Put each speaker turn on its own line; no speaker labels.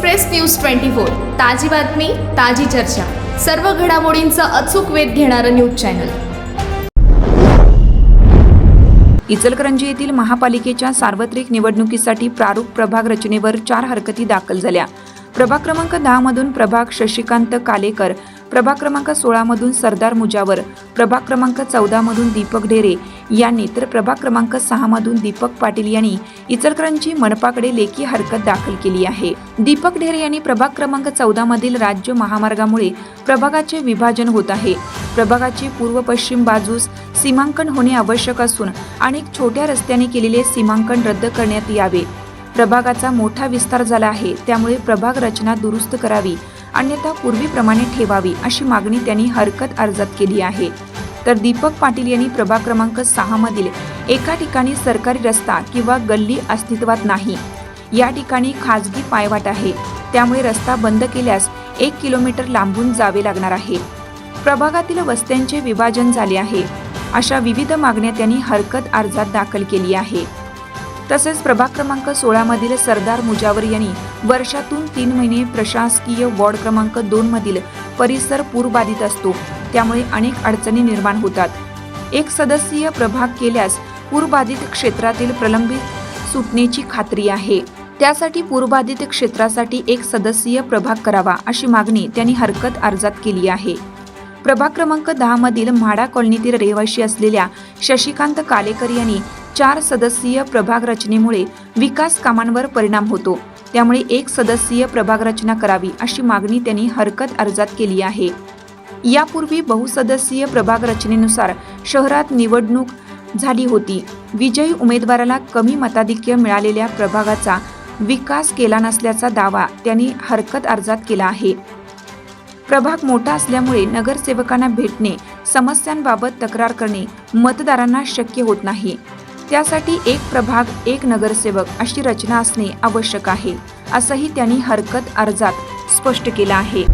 Express news twenty four ताजी बातमी ताजी चर्चा. सर्व घडामोडींचा अचूक वेध घेणारं न्यूज चॅनल.
इचलकरंजी येथील महापालिकेच्या सार्वत्रिक निवडणुकीसाठी प्रारूप प्रभाग रचनेवर चार हरकती दाखल झाल्या. प्रभाग क्रमांक दहा मधून प्रभाग शशिकांत कालेकर प्रभाग क्रमांक सोळा मधून सरदार मुजावर प्रभाग क्रमांक चौदा मधून दीपक ढेरे यांनी तर प्रभाग क्रमांक सहा मधून दीपक पाटील यांनी इचलकरंजी मनपाकडे लेखी हरकत दाखल केली आहे. दीपक ढेरे यांनी प्रभाग क्रमांक चौदा मधील राज्य महामार्गामुळे प्रभागाचे विभाजन होत आहे. प्रभागाची पूर्व पश्चिम बाजूस सीमांकन होणे आवश्यक असून अनेक छोट्या रस्त्याने केलेले सीमांकन रद्द करण्यात यावे. प्रभागाचा मोठा विस्तार झाला आहे. त्यामुळे प्रभाग रचना दुरुस्त करावी अन्यथा पूर्वीप्रमाणे ठेवावी अशी मागणी त्यांनी हरकत अर्जात केली आहे. तर दीपक पाटील यांनी प्रभाग क्रमांक सहा मधील एका ठिकाणी सरकारी रस्ता किंवा गल्ली अस्तित्वात नाही. या ठिकाणी खाजगी पायवाट आहे. त्यामुळे रस्ता बंद केल्यास एक किलोमीटर लांबून जावे लागणार आहे. प्रभागातील वस्त्यांचे विभाजन झाले आहे. अशा विविध मागण्या त्यांनी हरकत अर्जात दाखल केली आहे. तसेच प्रभाग क्रमांक सोळामधील सरदार मुजावर यांनी वर्षातून तीन महिने प्रशासकीय वॉर्ड क्रमांक दोन मधील परिसर पूरबाधित असतो. त्यामुळे अनेक अडचणी निर्माण होतात. एक सदस्यीय प्रभाग केल्यास पूरबाधित क्षेत्रातील प्रलंबित सुटण्याची खात्री आहे. त्यासाठी पूरबाधित क्षेत्रासाठी एक सदस्यीय प्रभाग करावा अशी मागणी त्यांनी हरकत अर्जात केली आहे. प्रभाग क्रमांक दहा मधील म्हाडा कॉलनीतील रहिवाशी असलेल्या शशिकांत कालेकर यांनी चार सदस्यीय प्रभाग रचनेमुळे विकास कामांवर परिणाम होतो. त्यामुळे एक सदस्यीय प्रभाग रचना करावी अशी मागणी त्यांनी हरकत अर्जात केली आहे. यापूर्वी बहुसदस्यीय प्रभाग रचनेनुसार शहरात निवडणूक झाली होती. विजयी उमेदवाराला कमी मताधिक्य मिळालेल्या प्रभागाचा विकास केला नसल्याचा दावा त्यांनी हरकत अर्जात केला आहे. प्रभाग मोठा असल्यामुळे नगरसेवकांना भेटणे समस्यांबाबत तक्रार करणे मतदारांना शक्य होत नाही. त्यासाठी एक प्रभाग एक नगरसेवक अशी रचना असणे आवश्यक आहे असंही त्यांनी हरकत अर्जात स्पष्ट केलं आहे.